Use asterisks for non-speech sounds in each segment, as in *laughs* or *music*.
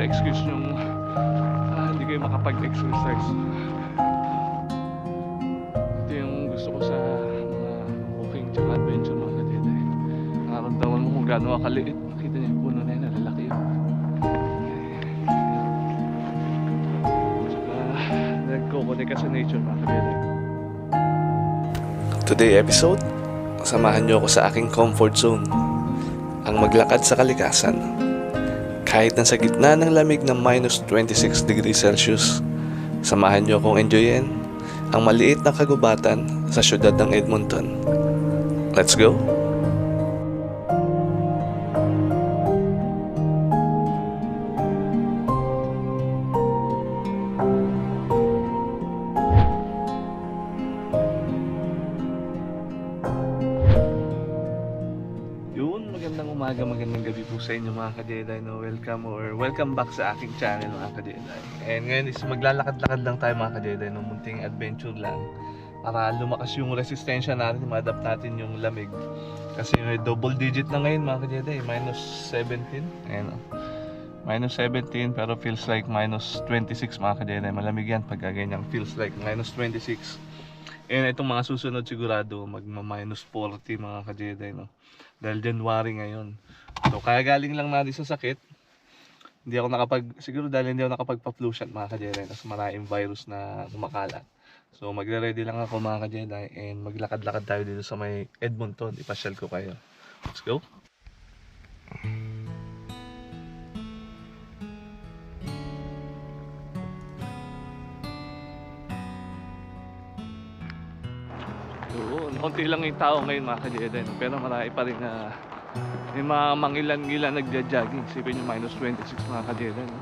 sa excuse yung ah, hindi kayo makapag-exercise. Ito yung gusto ko sa mga walking tsaka adventure mga kadete. Nakaramdaman mo kung gaano kakaliit. Makita niyo yung puno na yun, nalalaki yun. Nagkukonnect ka sa nature mga kadete. Today episode, samahan niyo ako sa aking comfort zone. Ang maglakad sa kalikasan. Kahit nasa gitna ng lamig ng minus 26 degrees Celsius, samahan niyo akong enjoyin ang maliit na kagubatan sa syudad ng Edmonton. Let's go! Magandang magandang gabi po sa inyo mga kajeday. No? Welcome or welcome back sa aking channel mga kajeday. And ngayon is maglalakad-lakad lang tayo mga kajeday. No? Munting adventure lang. Para lumakas yung resistensya natin, ma-adapt natin yung lamig. Kasi may double digit na ngayon mga kajeday. Minus 17. Ayan o. Minus 17 pero feels like minus 26 mga kajeday. Malamig yan pag ganyan. Feels like minus 26. And itong mga susunod sigurado magma-minus 40 mga kajeday. No? Dahil January ngayon. So kaya galing lang natin sa sakit. Hindi ako nakapag siguro dahil hindi ako nakapagpa-flu shot mga ka-Jedi maraming virus na kumakalat. So magre-ready lang ako mga ka-Jedi and maglakad-lakad tayo dito sa may Edmonton. Ipasyal ko kayo. Let's go. Yun, konti lang yung tao ngayon mga ka-Jedi, no? pero marami pa rin na may mga mangilan-ngilan nagja-jogging. Isipin nyo, minus 26 mga ka-Jedi. No?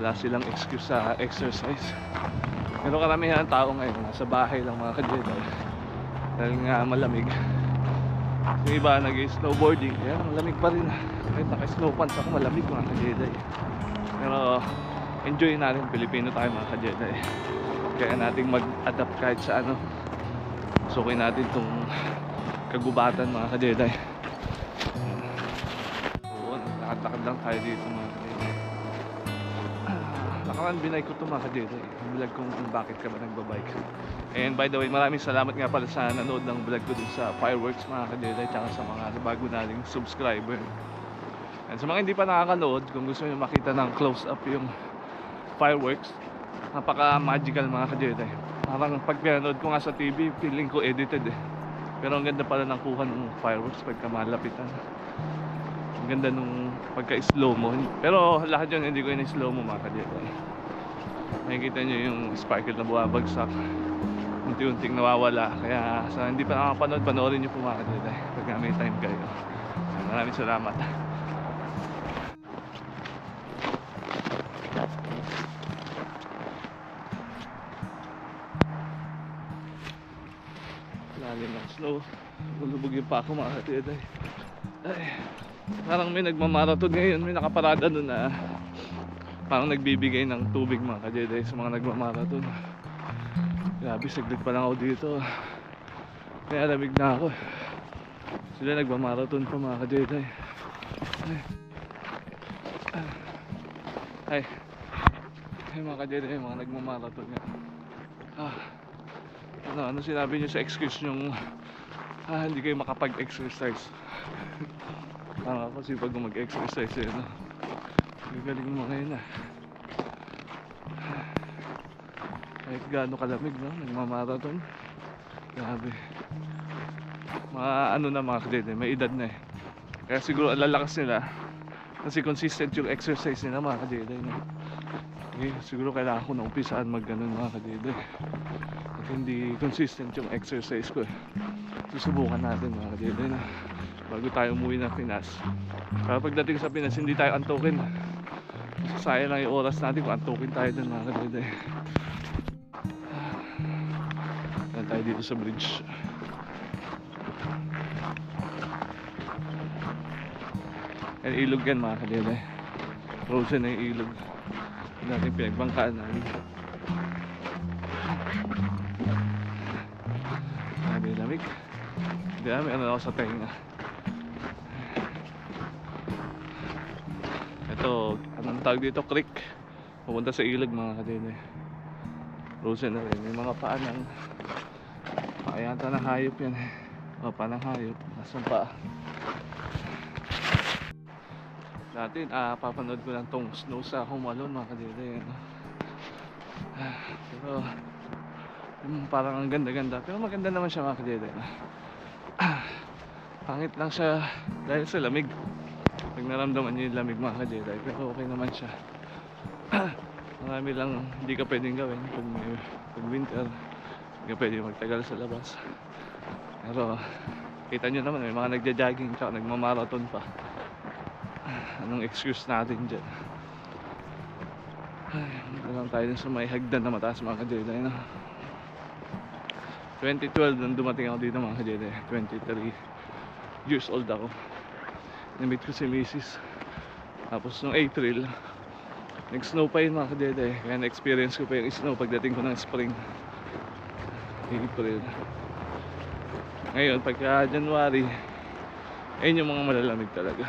Wala silang excuse sa exercise. Pero karamihan ng tao ngayon, nasa bahay lang mga ka-Jedi. Dahil nga malamig. Yung iba nag-snowboarding, yan, malamig pa rin. Kahit naka-snow pants ako, malamig mga ka-Jedi. Pero enjoy natin, Pilipino tayo mga ka-Jedi. Kaya nating mag-adapt kahit sa ano, sukin natin itong kagubatan mga ka-Jedi. Oo, lakad-lakad lang tayo dito mga ka-Jedi. Ah, Nakaraan binay ko ito mga ka-Jedi. Yung vlog kung bakit ka ba nagbabike. And by the way, maraming salamat nga pala sa nanood ng vlog ko dun sa fireworks mga ka-Jedi tsaka sa mga bago nating subscriber. And sa mga hindi pa nakakanood, kung gusto niyo makita ng close-up yung fireworks, napaka-magical mga ka-Jedi. Parang pag pinanood ko nga sa TV, feeling ko edited eh. Pero ang ganda pala ng kuha ng fireworks pagka malapitan. Ang ganda nung pagka-slow mo. Pero lahat yun hindi ko in-slow mo mga ka-Jedi. Nakikita nyo yung sparkle na buwabagsak. Unti-unting nawawala. Kaya sa hindi pa nakapanood, panoorin nyo po mga ka-Jedi. Pag may time kayo. Maraming salamat. Snow. Bulubog yung pa ako mga katiyaday. Ay, parang may nagmamarathon ngayon. May nakaparada doon na parang nagbibigay ng tubig mga katiyaday sa mga nagmamarathon. Grabe, saglit pa lang ako dito. Kaya lamig na ako. Sila nagmamarathon pa mga katiyaday. Ay. Ay. Ay mga katiyaday, mga nagmamarathon nga. Ah ano, ano sinabi niyo sa excuse yung ah, hindi kayo makapag-exercise. *laughs* Ako sipag kung mag-exercise eh, no? Gagaling mo ngayon ah. Kahit gaano kalamig, no? Nagmamarathon. Grabe. Mga ano na mga kadete, may edad na eh. Kaya siguro lalakas nila kasi consistent yung exercise nila mga kadete, no? Okay, siguro kailangan ko na umpisaan mag ganun mga kadete at hindi consistent yung exercise ko eh. Susubukan natin mga kadede na bago tayo umuwi ng Pinas. Para pagdating sa Pinas, hindi tayo antukin. Sayang lang yung oras natin kung antukin tayo dun mga kadede. Yan tayo dito sa bridge. Yan ilog yan mga kadede. Frozen na yung ilog. Yung dating pinagbangkaan namin. May ano ako sa tenga. Ito, ano na ang tawag dito? Creek. Pumunta sa ilog mga kadede. Frozen na rin. May mga paa ng paa yata ng hayop yan eh. O paa ng hayop. Nasaan pa dati ah papanood ko lang tong snow sa Humalon mga kadede ano. Pero parang ang ganda-ganda. Pero maganda naman siya mga kadede pangit lang siya. Dahil sa lamig. Pag naramdaman niyo yung lamig mga kadede pero okay naman siya. *clears throat* Marami lang hindi ka pwedeng gawin pag, pag winter. Hindi ka pwedeng magtagal sa labas. Pero kita nyo naman may mga nagja-jogging tsaka nagmamarathon pa. *sighs* Anong excuse natin dyan? Ay lang tayo sa may hagdan na mataas mga kadede no? 2012 nung dumating ako dito mga kadede 23 years old ako na-meet ko si Mrs. Tapos nung April, nag-snow pa yun mga kadede. Kaya na-experience ko pa yung snow pagdating ko ng spring. April. Ngayon, pagka January, ayun yung mga malalamig talaga.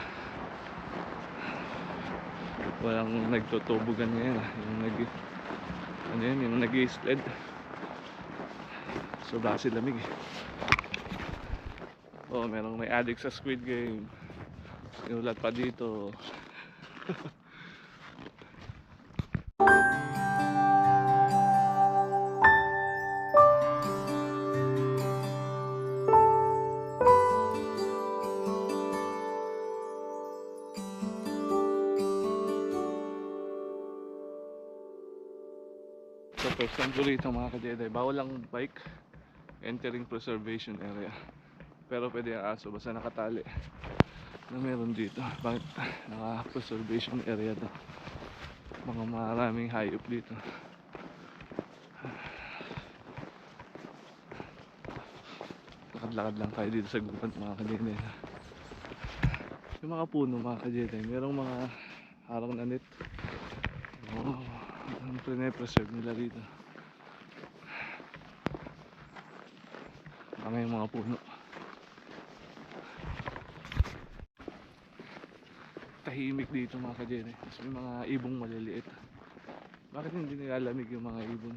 Walang nagtutubugan ngayon. ah. Yung nag ano yun, yung nag sled Sobra kasi lamig eh. Oh, merong may addict sa Squid Game. Inulat pa dito. *laughs* So first time ko rito mga kadede, bawal lang bike entering preservation area. Pero pwede ang aso basta nakatali na meron dito. Bakit naka-preservation area to? Mga maraming hayop dito. Lakad-lakad lang tayo dito sa gubat mga kadede. Yung mga puno mga kadede, merong mga harang na net. Oh, ang pre-preserve nila dito. Mga yung mga puno. Tahimik dito mga kadere. Tapos may mga ibong maliliit. Bakit hindi nilalamig yung mga ibon?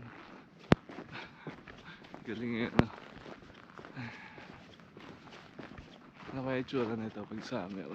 *laughs* Galing yun, no? Ano kaya itsura nito pag summer?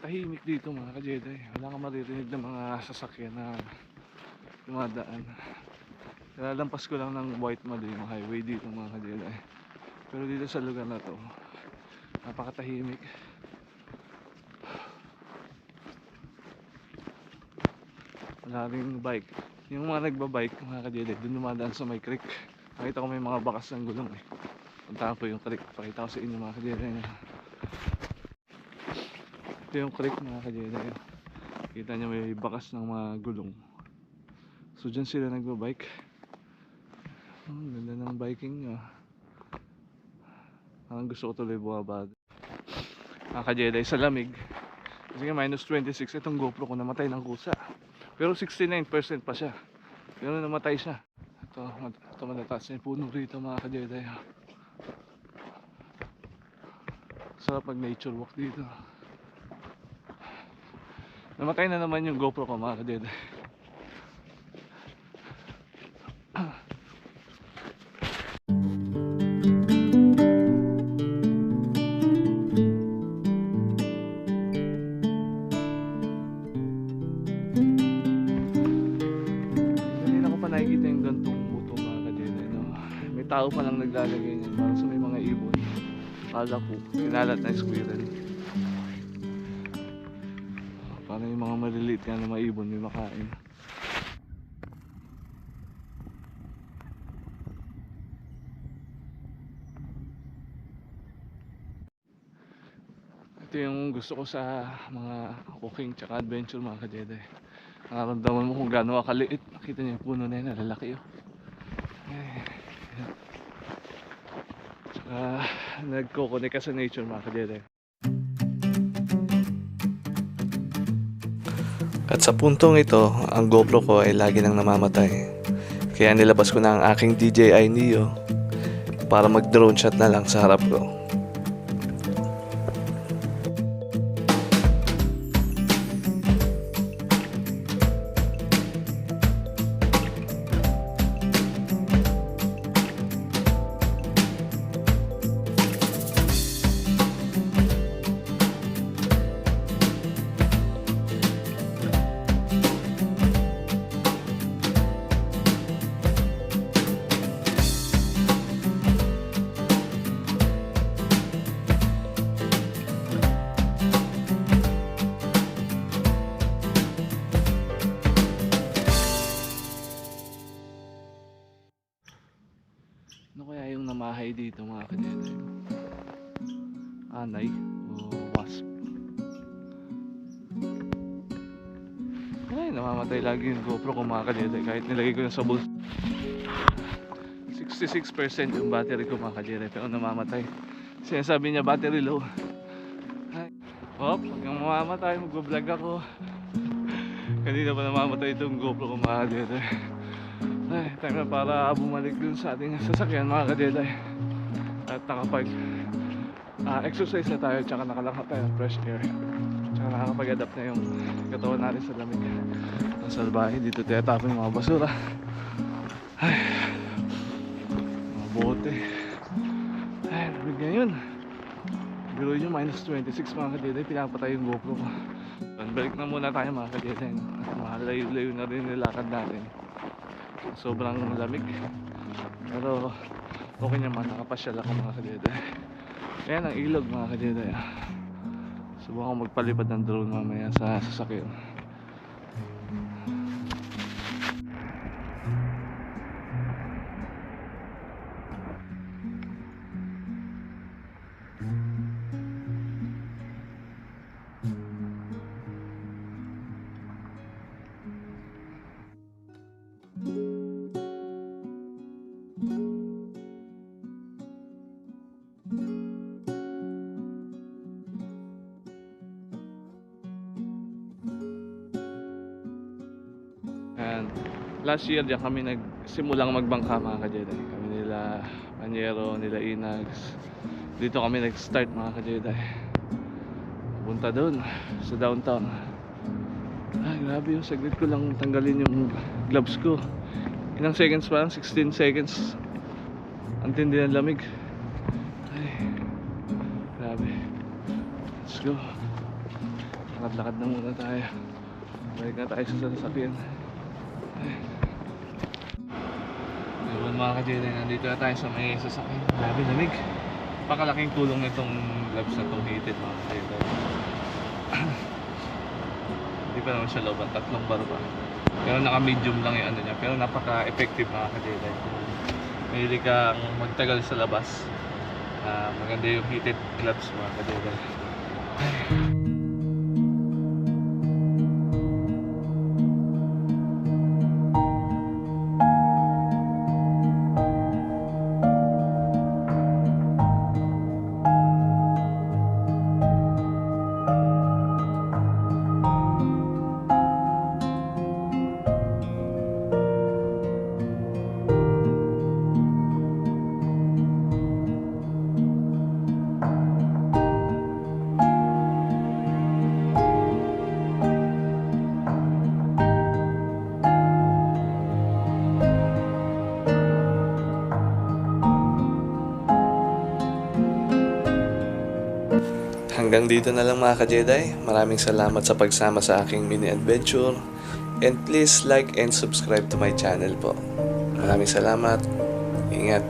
Tahimik dito mga ka-Jedi. Wala kang maririnig ng mga sasakyan na dumadaan. Kalalampas ko lang ng White yung highway dito mga ka-Jedi. Pero dito sa lugar na to, napakatahimik. Wala rin bike. Yung mga nagbabike, mga ka-Jedi, dun dumadaan sa may creek. Nakita ko may mga bakas ng gulong eh. Puntahan ko yung creek. Pakita ko sa inyo mga ka-Jedi. Ito yung creek mga ka-Jedi. Kita nyo may bakas ng mga gulong. So dyan sila nagbabike. Oh, ang ganda ng biking nyo. Parang gusto ko tuloy bumaba. Mga ka-Jedi sa lamig. Kasi nga minus 26 itong GoPro ko namatay ng kusa. Pero 69% pa siya. Pero namatay siya. Ito, ito matataas na yung puno rito mga ka-Jedi. Sarap pag nature walk dito. Namatay na naman yung GoPro ko mga. No? May tao pa lang naglalagay niyan para sa may mga ibon. Kala ko, kinalat na squirrel. mga maliliit nga na maibon may makain. Ito yung gusto ko sa mga cooking tsaka adventure mga kajede nakaramdaman mo kung gaano kaliit nakita niyo yung puno na yun nalalaki oh. yun tsaka nagkoconnect ka sa nature mga kajede At sa puntong ito, ang GoPro ko ay lagi nang namamatay. Kaya nilabas ko na ang aking DJI Neo para mag-drone shot na lang sa harap ko. Namahay dito mga ka-Jedi? Anay o wasp? Ay, namamatay lagi yung GoPro ko mga ka-Jedi kahit nilagay ko na sa bulsa. 66% yung battery ko mga ka-Jedi pero namamatay. Sinasabi niya battery low. Ay, hop, huwag kang mamamatay, mag-vlog ako. Kanina pa namamatay itong GoPro ko mga ka-Jedi. Ay, time na para bumalik dun sa ating sasakyan mga ka-Jedi. At nakapag ah, exercise na tayo tsaka nakalangkap tayo ng fresh air. Tsaka nakakapag-adapt na yung katawan natin sa lamig. Ang salbahe, dito tinatapon yung mga basura. Ay, mga bote. Ay, lamig ngayon. Biro nyo, minus 26 mga ka-Jedi, pinapatay yung GoPro ko. Balik na muna tayo mga ka-Jedi. At mahalayo-layo na rin nilakad natin sobrang lamig pero okay naman nakapasyal ako mga kadede ayan ang ilog mga kadede subukan ko magpalipad ng drone mamaya sa sasakyan last year diyan kami nagsimulang magbangka mga kadede kami nila Panyero, nila Inags. Dito kami nag-start mga kadede punta doon sa downtown. Ay grabe yung saglit ko lang tanggalin yung gloves ko. Ilang seconds pa lang? 16 seconds. Ang tindi ng lamig. Ay grabe. Let's go. Lakad-lakad na muna tayo. Balik na tayo sa sasakyan mga ka-Jedi, nandito na tayo sa may sasakyan. Grabe lamig. Pakalaking tulong nitong gloves na itong heated mga ka-Jedi. *clears throat* Hindi pa naman siya looban, tatlong bar pa. Pero naka-medium lang yung ano niya. Pero napaka-effective mga ka-Jedi. Kung mahilig kang magtagal sa labas, ah, maganda yung heated gloves mga ka-Jedi. Hanggang dito na lang mga ka-Jedi. Maraming salamat sa pagsama sa aking mini adventure. And please like and subscribe to my channel po. Maraming salamat. Ingat.